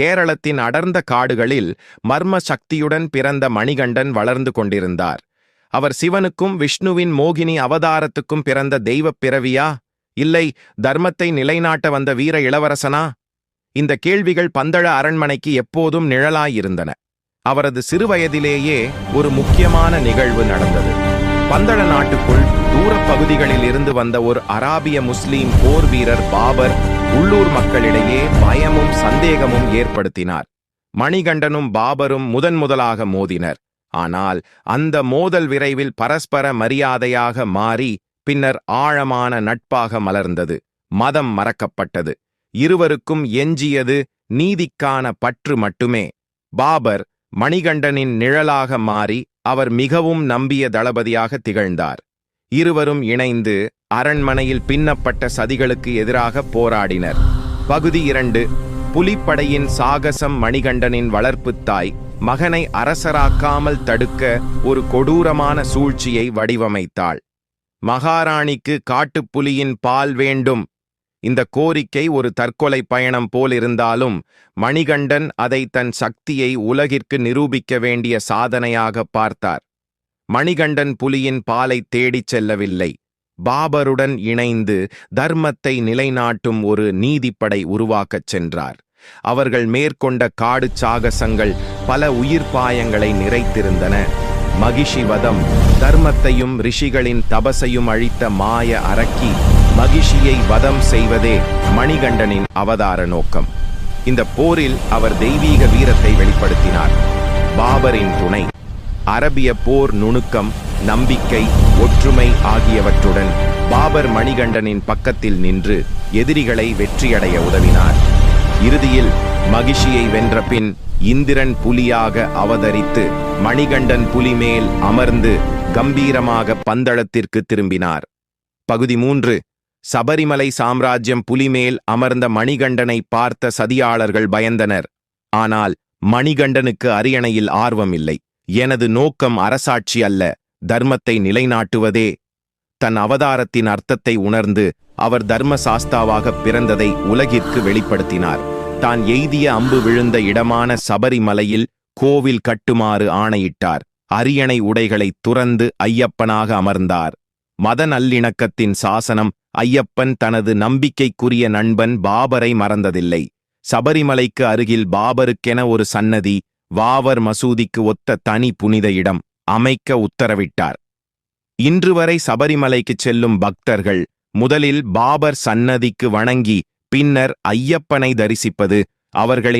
கேரளத்தின் அடர்ந்த காடுகளில் மர்ம சக்தியுடன் பிறந்த மணிகண்டன் வளர்ந்து கொண்டிருந்தார். அவர் சிவனுக்கும் விஷ்ணுவின் மோகினி அவதாரத்துக்கும் பிறந்த தெய்வப் பிறவியா? இல்லை தர்மத்தை நிலைநாட்ட வந்த வீர இளவரசனா? இந்த கேள்விகள் பந்தள அரண்மனைக்கு எப்போதும் நிழலாயிருந்தன. அவரது சிறுவயதிலேயே ஒரு முக்கியமான நிகழ்வு நடந்தது. பந்தள நாட்டுக்குள் தூரப் பகுதிகளில் இருந்து வந்த ஒரு அராபிய முஸ்லீம் போர் வீரர் பாபர் உள்ளூர் மக்களிடையே பயமும் சந்தேகமும் ஏற்படுத்தினார். மணிகண்டனும் பாபரும் முதன் முதலாக மோதினர். ஆனால் அந்த மோதல் விரைவில் பரஸ்பர மரியாதையாக மாறி பின்னர் ஆழமான நட்பாக மலர்ந்தது. மதம் மறக்கப்பட்டது. இருவருக்கும் எஞ்சியது நீதிக்கான பற்று மட்டுமே. பாபர் மணிகண்டனின் நிழலாக மாறி அவர் மிகவும் நம்பிய தளபதியாக திகழ்ந்தார். இருவரும் இணைந்து அரண்மனையில் பின்னப்பட்ட சதிகளுக்கு எதிராக போராடினர். பகுதி இரண்டு புலிப்படையின் சாகசம் மணிகண்டனின் வளர்ப்புத் தாய் மகனை அரசராக்காமல் தடுக்க ஒரு கொடூரமான சூழ்ச்சியை வடிவமைத்தாள். மகாராணிக்கு காட்டுப்புலியின் பால் வேண்டும். இந்த கோரிக்கை ஒரு தற்கொலை பயணம் போலிருந்தாலும் மணிகண்டன் அதை தன் சக்தியை உலகிற்கு நிரூபிக்க வேண்டிய சாதனையாக பார்த்தார். மணிகண்டன் புலியின் பாலை தேடிச் செல்லவில்லை. பாபருடன் இணைந்து தர்மத்தை நிலைநாட்டும் ஒரு நீதிப்படை உருவாக்கச் சென்றார். அவர்கள் மேற்கொண்ட காடு சாகசங்கள் பல உயிர்ப்பாயங்களை நிறைத்திருந்தன. மகிஷி வதம் தர்மத்தையும் ரிஷிகளின் தபசையும் அழித்த மாய அரக்கி மகிஷியை வதம் செய்வதே மணிகண்டனின் அவதார நோக்கம். இந்த போரில் அவர் தெய்வீக வீரத்தை வெளிப்படுத்தினார். பாபரின் துணை. அரபிய போர் நுணுக்கம் நம்பிக்கை ஒற்றுமை ஆகியவற்றுடன் பாபர் மணிகண்டனின் பக்கத்தில் நின்று எதிரிகளை வெற்றியடைய உதவினார். இறுதியில் மகிஷியை வென்ற பின் இந்திரன் புலியாக அவதரித்து மணிகண்டன் புலி மேல் அமர்ந்து கம்பீரமாக பந்தளத்திற்கு திரும்பினார். பகுதி மூன்று சபரிமலை சாம்ராஜ்யம் புலிமேல் அமர்ந்த மணிகண்டனை பார்த்த சதியாளர்கள் பயந்தனர். ஆனால் மணிகண்டனுக்கு அரியணையில் ஆர்வம் இல்லை. எனது நோக்கம் அரசாட்சி அல்ல தர்மத்தை நிலைநாட்டுவதே. தன் அவதாரத்தின் அர்த்தத்தை உணர்ந்து அவர் தர்ம சாஸ்தாவாக பிறந்ததை உலகிற்கு வெளிப்படுத்தினார். தான் எய்திய அம்பு விழுந்த இடமான சபரிமலையில் கோவில் கட்டுமாறு ஆணையிட்டார். அரியணை உடைகளை துறந்து ஐயப்பனாக அமர்ந்தார். மத நல்லிணக்கத்தின் சாசனம் ஐயப்பன் தனது நம்பிக்கைக்குரிய நண்பன் பாபரை மறந்ததில்லை. சபரிமலைக்கு அருகில் பாபருக்கென ஒரு சன்னதி வாவர் மசூதிக்கு ஒத்த தனி புனித இடம் அமைக்க உத்தரவிட்டார். இன்று வரை சபரிமலைக்குச் செல்லும் பக்தர்கள் முதலில் பாபர் சன்னதிக்கு வணங்கி பின்னர் ஐயப்பனை தரிசிப்பது அவர்களின்